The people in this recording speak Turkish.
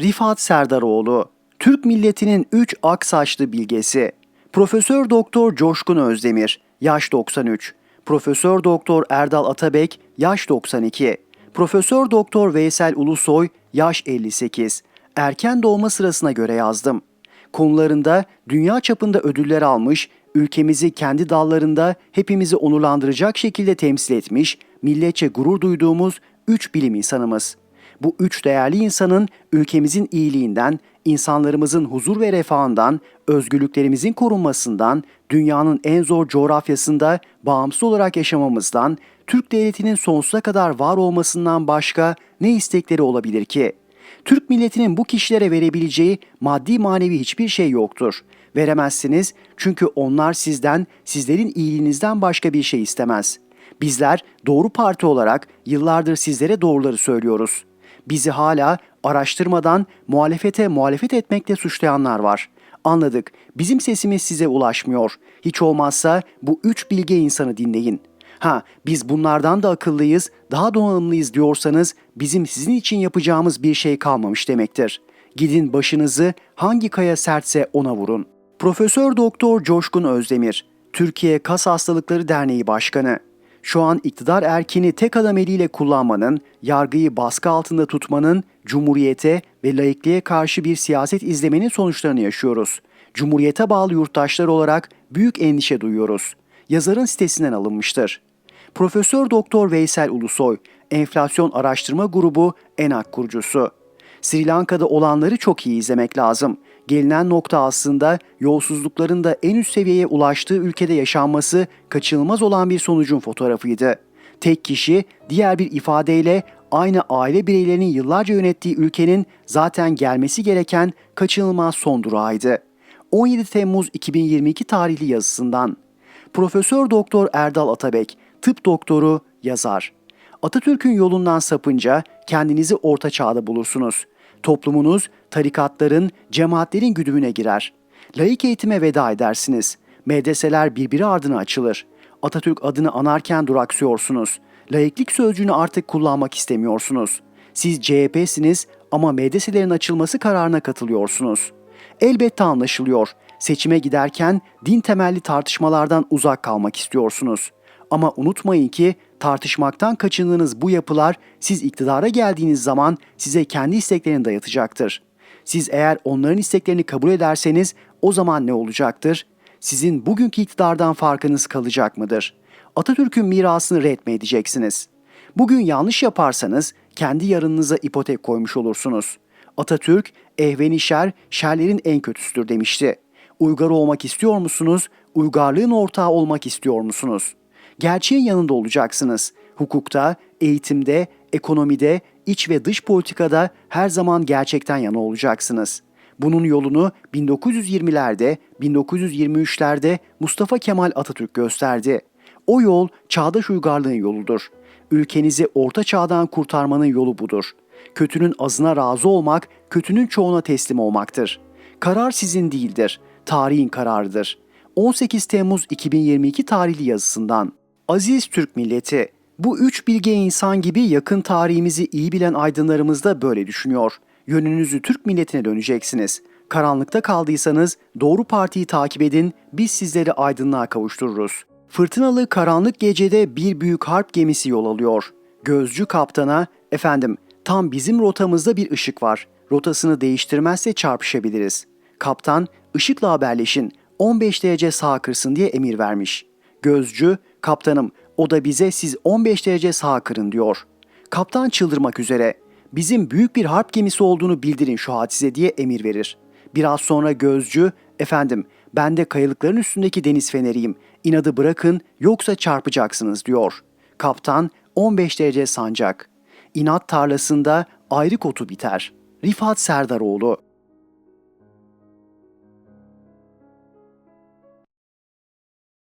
Rifat Serdaroğlu, Türk milletinin 3 ak saçlı bilgesi. Profesör Doktor Coşkun Özdemir, yaş 93. Profesör Doktor Erdal Atabek, yaş 92. Profesör Doktor Veysel Ulusoy, yaş 58. Erken doğma sırasına göre yazdım. Konularında dünya çapında ödüller almış, ülkemizi kendi dallarında hepimizi onurlandıracak şekilde temsil etmiş, milletçe gurur duyduğumuz 3 bilim insanımız. Bu üç değerli insanın ülkemizin iyiliğinden, insanlarımızın huzur ve refahından, özgürlüklerimizin korunmasından, dünyanın en zor coğrafyasında bağımsız olarak yaşamamızdan, Türk devletinin sonsuza kadar var olmasından başka ne istekleri olabilir ki? Türk milletinin bu kişilere verebileceği maddi manevi hiçbir şey yoktur. Veremezsiniz çünkü onlar sizden, sizlerin iyiliğinizden başka bir şey istemez. Bizler doğru parti olarak yıllardır sizlere doğruları söylüyoruz. Bizi hala araştırmadan muhalefete muhalefet etmekle suçlayanlar var. Anladık. Bizim sesimiz size ulaşmıyor. Hiç olmazsa bu üç bilge insanı dinleyin. Ha biz bunlardan da akıllıyız, daha donanımlıyız diyorsanız bizim sizin için yapacağımız bir şey kalmamış demektir. Gidin başınızı hangi kaya sertse ona vurun. Profesör Doktor Coşkun Özdemir, Türkiye Kas Hastalıkları Derneği Başkanı. Şu an iktidar erkini tek adam eliyle kullanmanın, yargıyı baskı altında tutmanın, cumhuriyete ve laikliğe karşı bir siyaset izlemenin sonuçlarını yaşıyoruz. Cumhuriyete bağlı yurttaşlar olarak büyük endişe duyuyoruz. Yazarın sitesinden alınmıştır. Profesör Doktor Veysel Ulusoy, Enflasyon Araştırma Grubu ENAK kurucusu. Sri Lanka'da olanları çok iyi izlemek lazım. Gelinen nokta aslında yolsuzlukların da en üst seviyeye ulaştığı ülkede yaşanması kaçınılmaz olan bir sonucun fotoğrafıydı. Tek kişi diğer bir ifadeyle aynı aile bireylerinin yıllarca yönettiği ülkenin zaten gelmesi gereken kaçınılmaz son durağıydı. 17 Temmuz 2022 tarihli yazısından Profesör Doktor Erdal Atabek, tıp doktoru, yazar. Atatürk'ün yolundan sapınca kendinizi orta çağda bulursunuz. Toplumunuz tarikatların, cemaatlerin güdümüne girer. Laik eğitime veda edersiniz. Medreseler birbiri ardına açılır. Atatürk adını anarken duraksıyorsunuz. Laiklik sözcüğünü artık kullanmak istemiyorsunuz. Siz CHP'siniz ama medreselerin açılması kararına katılıyorsunuz. Elbette anlaşılıyor. Seçime giderken din temelli tartışmalardan uzak kalmak istiyorsunuz. Ama unutmayın ki tartışmaktan kaçındığınız bu yapılar siz iktidara geldiğiniz zaman size kendi isteklerini dayatacaktır. Siz eğer onların isteklerini kabul ederseniz o zaman ne olacaktır? Sizin bugünkü iktidardan farkınız kalacak mıdır? Atatürk'ün mirasını red mi edeceksiniz? Bugün yanlış yaparsanız kendi yarınınıza ipotek koymuş olursunuz. Atatürk, ehveni şer, şerlerin en kötüsüdür demişti. Uygar olmak istiyor musunuz? Uygarlığın ortağı olmak istiyor musunuz? Gerçeğin yanında olacaksınız. Hukukta, eğitimde, ekonomide, iç ve dış politikada her zaman gerçekten yana olacaksınız. Bunun yolunu 1920'lerde, 1923'lerde Mustafa Kemal Atatürk gösterdi. O yol çağdaş uygarlığın yoludur. Ülkenizi orta çağdan kurtarmanın yolu budur. Kötünün azına razı olmak, kötünün çoğuna teslim olmaktır. Karar sizin değildir, tarihin kararıdır. 18 Temmuz 2022 tarihli yazısından Aziz Türk milleti, bu üç bilge insan gibi yakın tarihimizi iyi bilen aydınlarımız da böyle düşünüyor. Yönünüzü Türk milletine döneceksiniz. Karanlıkta kaldıysanız doğru partiyi takip edin, biz sizleri aydınlığa kavuştururuz. Fırtınalı karanlık gecede bir büyük harp gemisi yol alıyor. Gözcü kaptana, efendim tam bizim rotamızda bir ışık var. Rotasını değiştirmezse çarpışabiliriz. Kaptan, ışıkla haberleşin, 15 derece sağ kırsın diye emir vermiş. Gözcü, kaptanım o da bize siz 15 derece sağ kırın diyor. Kaptan çıldırmak üzere. Bizim büyük bir harp gemisi olduğunu bildirin şu hadise diye emir verir. Biraz sonra gözcü, efendim ben de kayalıkların üstündeki deniz feneriyim. İnadı bırakın yoksa çarpacaksınız diyor. Kaptan 15 derece sancak. İnat tarlasında ayrık otu biter. Rifat Serdaroğlu